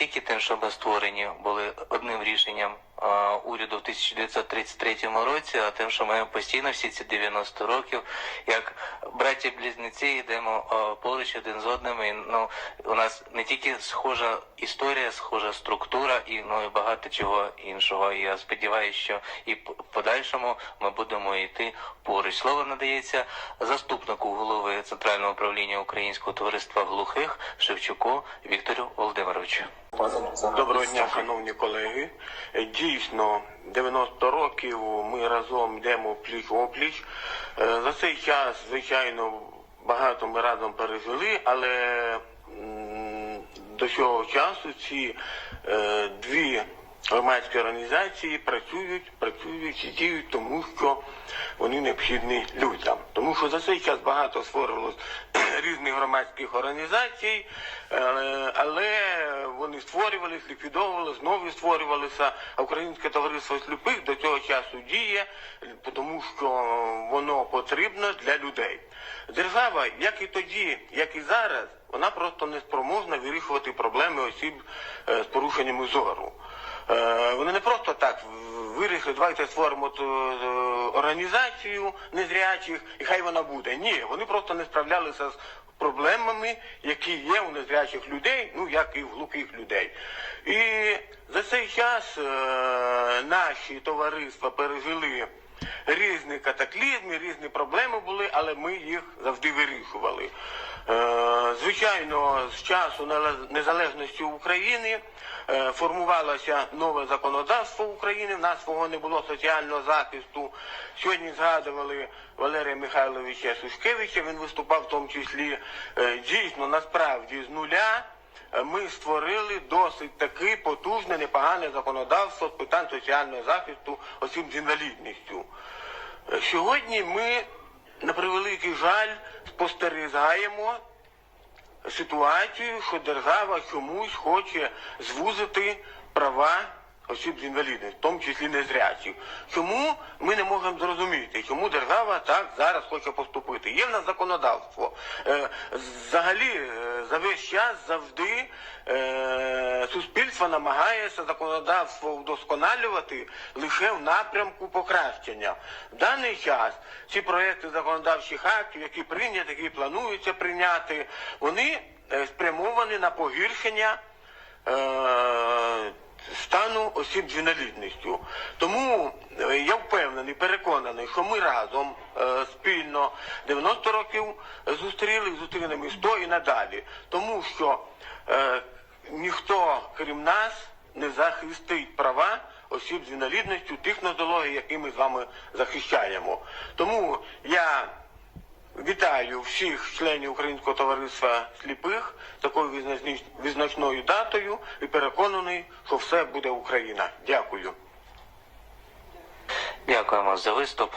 тільки тим, що ми створені були одним рішенням уряду в 1933 році, а тим, що ми постійно всі ці 90 років, як браті-близнеці, йдемо е, поруч один з одним. І, ну, у нас не тільки схожа історія, схожа структура, і ну і багато чого іншого. І я сподіваюся, що і в подальшому ми будемо йти поруч. Слово надається заступнику голови Центрального управління Українського товариства глухих Шевчуку Віктору Володимировичу. Доброго дня, шановні колеги. Е, Дійсно, 90 років ми разом йдемо пліч опліч. Е, За цей час, звичайно, багато ми разом пережили, але до цього часу ці е, дві громадські організації працюють, працюють і діють, тому що вони необхідні людям. Тому що за цей час багато створювалось різних громадських організацій, але вони створювалися, ліквідовували, знову створювалися. А Українське товариство сліпих до цього часу діє, тому що воно потрібно для людей. Держава, як і тоді, як і зараз, вона просто не спроможна вирішувати проблеми осіб е, з порушеннями зору. Е, Вони не просто так вирішили, давайте створимо е, організацію незрячих, і хай вона буде. Ні, вони просто не справлялися з проблемами, які є у незрячих людей, ну як і в глухих людей. І за цей час е, наші товариства пережили різні катаклізми, різні проблеми були, але ми їх завжди вирішували. Е, Звичайно, з часу незалежності України е, формувалося нове законодавство України. В нас свого не було соціального захисту. Сьогодні згадували Валерія Михайловича Сушкевича. Він виступав в тому числі е, дійсно насправді з нуля. Ми створили досить таки потужне, непогане законодавство з питань соціального захисту осіб з інвалідністю. Сьогодні ми, на превеликий жаль, спостерігаємо ситуацію, що держава чомусь хоче звузити права осіб з інвалідністю, в тому числі незрячих. Чому ми не можемо зрозуміти, чому держава так зараз хоче поступити? Є в нас законодавство. Е, взагалі, е, за весь час завжди е, суспільство намагається законодавство вдосконалювати лише в напрямку покращення. В даний час ці проекти законодавчих актів, які прийняті, які плануються прийняти, вони спрямовані на погіршення. Стану осіб з інвалідністю. Тому е, я впевнений, переконаний, що ми разом е, спільно 90 років зустріли, зустрінемо і 100 і надалі. Тому що е, ніхто, крім нас, не захистить права осіб з інвалідністю, тих нозологій, які ми з вами захищаємо. Тому я Вітаю всіх членів Українського товариства сліпих такою визначною датою і переконаний, що все буде Україна. Дякую. Дякуємо за виступ.